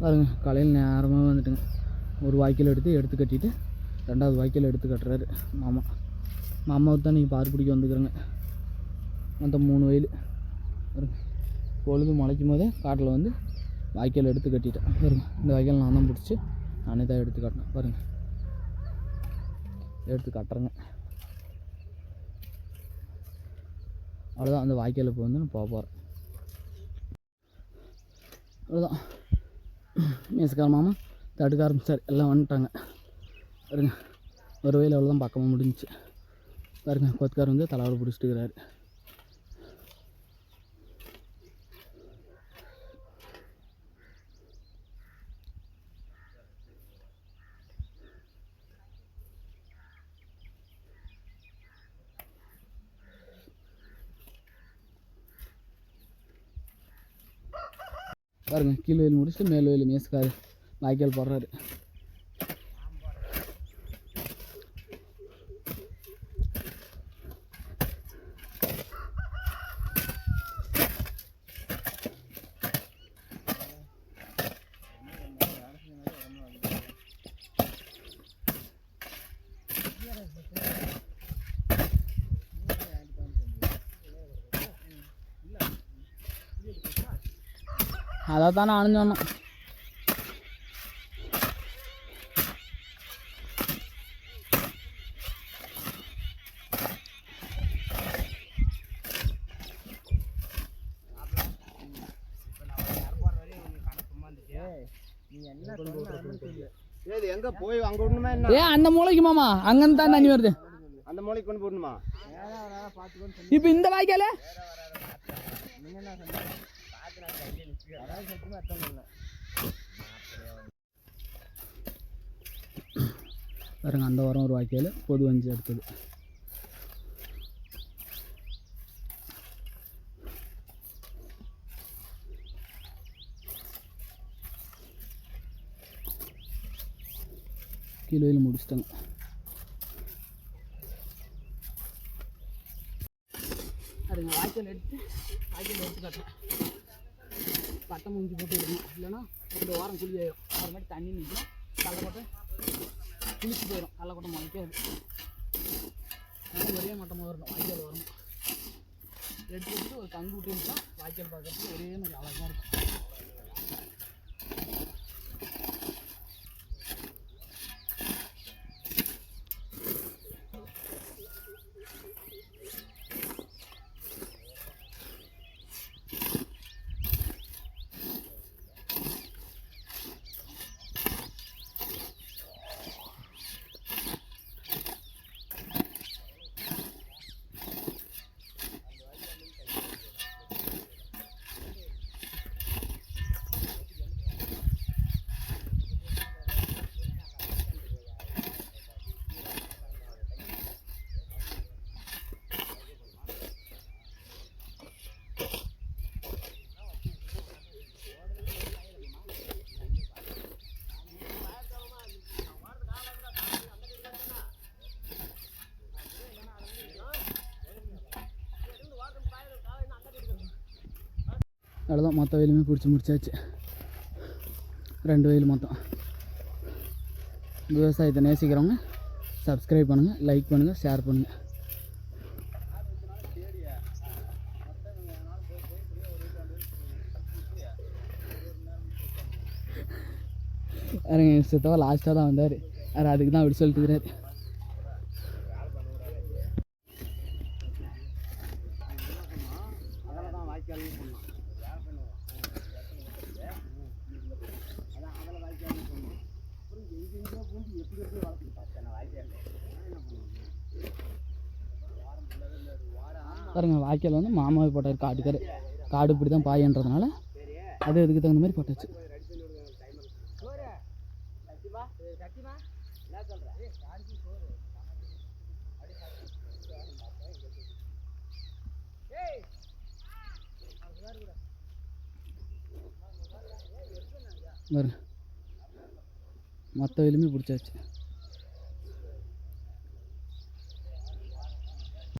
பாருங்க காலையில் நேரமாக வந்துட்டுங்க. ஒரு வாய்க்கால் எடுத்து எடுத்து கட்டிட்டு ரெண்டாவது வாய்க்கால் எடுத்து கட்டுறாரு மாமா. மாமாவை தான் நீங்கள் பார் பிடிக்க வந்துக்கிறேங்க. மொத்தம் மூணு வயல். பாருங்க பொழுது முளைக்கும் போதே காட்டில் வந்து வாய்க்கால் எடுத்து கட்டிட்டேன். பாருங்க இந்த வாய்க்கால் நான் தான் பிடிச்சி நானே தான் எடுத்து கட்டினேன். பாருங்கள் எடுத்து கட்டுறேங்க. அவ்வளோதான் அந்த வாய்க்கால் இப்போ வந்து நான் போக போகிறேன் அவ்வளோதான் மேசக்கார மாமா தடுக்க ஆரம்பிச்சார். எல்லாம் வந்துட்டாங்க. பாருங்க ஒரு வயல் அவ்வளோதான் பக்கமாக முடிஞ்சிச்சு. பாருங்க கொத்துக்கார் வந்து தலைவர் பிடிச்சிட்டு இருக்கிறாரு. பாருங்க கீழே வயல் முடிச்சுட்டு மேல் வயல் மேஸ்காரு. வாய்க்கால் போடுறாரு. அதை தான் நானும் சொன்னேன் எங்க போய் அங்க என்ன ஏ அந்த மூளைக்கு மாமா அங்கன்னு தான் தண்ணி வருது அந்த மூளைக்கு கொண்டு போடணுமா இப்போ இந்த வாய்க்கால பாருங்க அந்த வாரம் ஒரு வாய்க்கால் பொது வஞ்சி அடுத்தது கிலோயில் முடிச்சிட்டாங்க. அதுங்க வாய்க்கால் எடுத்து வாய்க்கால் எடுத்து காட்டுறேன். பட்டை மூஞ்சி போட்டு விடணும் இல்லைன்னா ரெண்டு வாரம் குழி ஆயிடும் மாதிரி தண்ணி நிற்கும். கடலக்கொட்டை குளிச்சு போயிடும். கடலக்கொட்டை முளைக்காது. அதனால ஒரே மட்டமாக வரணும். வாய்க்கால் வரணும். எடுத்து வச்சுட்டு ஒரு கங்கு விட்டு வாய்க்கால் பார்க்கறதுக்கு ஒரே மாதிரி அழகாக அவ்வளோதான் மொத்த வயலுமே பிடிச்சி முடிச்சாச்சு. ரெண்டு வயல் மொத்தம். விவசாயத்தை நேசிக்கிறவங்க சப்ஸ்கிரைப் பண்ணுங்கள் லைக் பண்ணுங்கள் ஷேர் பண்ணுங்கள் அரங்க எங்கள் லாஸ்ட்டாக தான் வந்தார். அவர் அதுக்கு தான் அப்படி சொல்லிட்டு இருக்கிறார் பாருங்கள் வாய்க்கால் வந்து மாமாவை போட்டார் காட்டுக்காரு. காடு இப்படி தான் பாயன்றதுனால அது அதுக்கு தகுந்த மாதிரி போட்டாச்சு. பாருங்க. மற்ற வயலுமே பிடிச்சாச்சு.